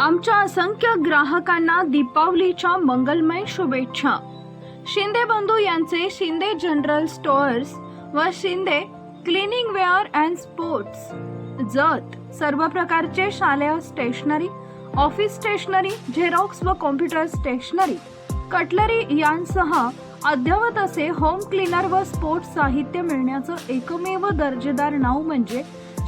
आमच्या असंख्य ग्राहकांना दीपावलीच्या मंगलमय शुभेच्छा. शिंदे बंधू यांचे शिंदे जनरल स्टोअर्स व Shinde cleaning wear and sports. Jat सर्व प्रकारचे शालेय स्टेशनरी ऑफिस स्टेशनरी झेरॉक्स व कॉम्प्युटर स्टेशनरी कटलरी यांसह अद्ययावत असे होम क्लीनर व स्पोर्ट्स साहित्य मिळण्याचं एकमेव दर्जेदार नाव म्हणजे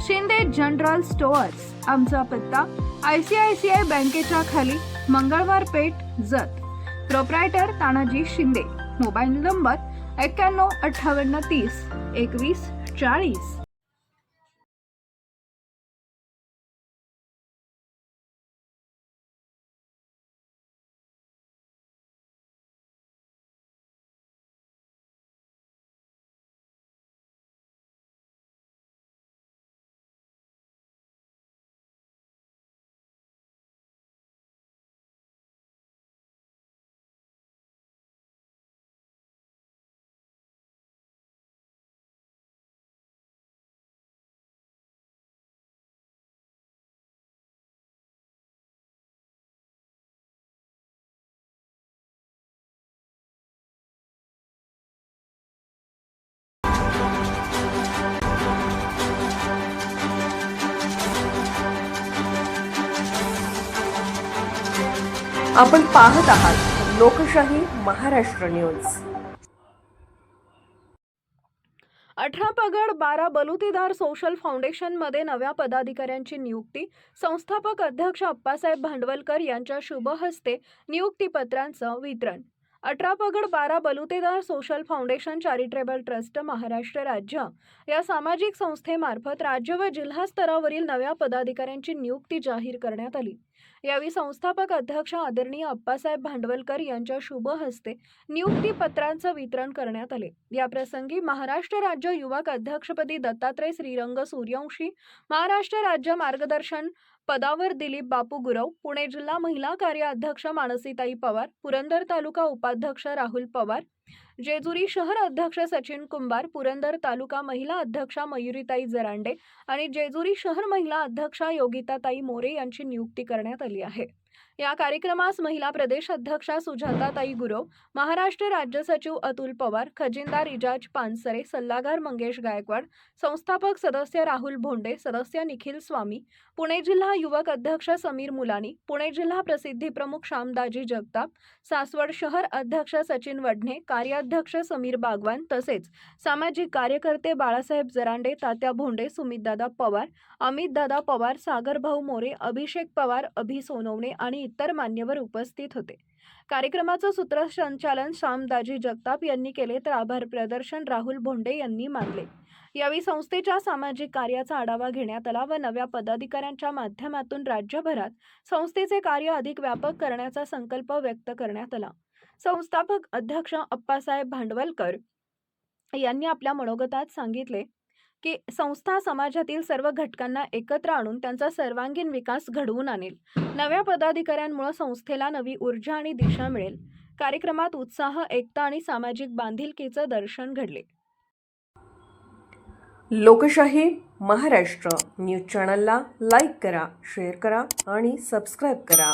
शिंदे जनरल स्टोअर्स. आमचा पत्ता I C I C I बँकेच्या खाली Mangalwar Peth Jat. Proprietor Tanaji Shinde. Mobile number एक्क्याण्णव अठ्ठावन्न तीस एकवीस चाळीस. आपण पाहत आहात लोकशाही महाराष्ट्र न्यूज. अठरा पगड बारा बलुतेदार सोशल फाउंडेशनमध्ये नव्या पदाधिकाऱ्यांची नियुक्ती. संस्थापक अध्यक्ष अप्पासाहेब भांडवलकर यांच्या शुभ हस्ते नियुक्तीपत्रांचं वितरण. Athara Pagad Bara Balutedar social foundation charitable trust Maharashtra राज्य. या सामाजिक संस्थेमार्फत राज्य व जिल्हा स्तरावरील नव्या पदाधिकाऱ्यांची नियुक्ती जाहीर करण्यात आली. यावेळी संस्थापक अध्यक्ष आदरणीय अप्पासाहेब भांडवलकर यांच्या शुभ हस्ते नियुक्ती पत्रांचं वितरण करण्यात आले. याप्रसंगी महाराष्ट्र राज्य युवक अध्यक्षपदी दत्तात्रय श्रीरंग सूर्यवंशी महाराष्ट्र राज्य मार्गदर्शन पदावर दिलीप बापू गुरव पुणे जिल्हा महिला कार्याध्यक्ष मानसीताई पवार पुरंदर तालुका उपाध्यक्ष राहुल पवार जेजुरी शहर अध्यक्ष सचिन कुंभार पुरंदर तालुका महिला अध्यक्षा मयुरीताई जरांडे आणि जेजुरी शहर महिला अध्यक्षा योगिताताई मोरे यांची नियुक्ती करण्यात आली आहे. या कार्यक्रमास महिला प्रदेश अध्यक्षा सुजाताताई गुरव महाराष्ट्र राज्य सचिव अतुल पवार खजिनदार इजाज पानसरे सल्लागार मंगेश गायकवाड संस्थापक सदस्य राहुल भोंडे सदस्य निखिल स्वामी पुणे जिल्हा युवक अध्यक्ष समीर मुलानी पुणे जिल्हा प्रसिद्धी प्रमुख श्यामदाजी जगताप सासवड शहर अध्यक्ष सचिन वडणे कार्याध्यक्ष समीर बागवान तसेच सामाजिक कार्यकर्ते बाळासाहेब जरांडे तात्या भोंडे सुमितदादा पवार अमितदादा पवार सागरभाऊ मोरे अभिषेक पवार अभि सोनवणे आणि इतर मान्यवर उपस्थित होते. कार्यक्रमाचं सूत्रसंचालन श्यामदाजी जगताप यांनी केले तर आभार प्रदर्शन राहुल भोंडे यांनी मानले. यावेळी संस्थेच्या सामाजिक कार्याचा आढावा घेण्यात आला व नव्या पदाधिकाऱ्यांच्या माध्यमातून राज्यभरात संस्थेचे कार्य अधिक व्यापक करण्याचा संकल्प व्यक्त करण्यात आला. संस्थापक अध्यक्ष अप्पासाहेब भांडवलकर यांनी आपल्या मनोगतात सांगितले की संस्था समाजातील सर्व घटकांना एकत्र आणून त्यांचा सर्वांगीण विकास घडवून आणेल. नव्या पदाधिकाऱ्यांमुळे संस्थेला नवी ऊर्जा आणि दिशा मिळेल. कार्यक्रमात उत्साह एकता आणि सामाजिक बांधिलकीचं दर्शन घडले. लोकशाही महाराष्ट्र न्यूज चॅनलला लाईक करा शेअर करा आणि सबस्क्राईब करा.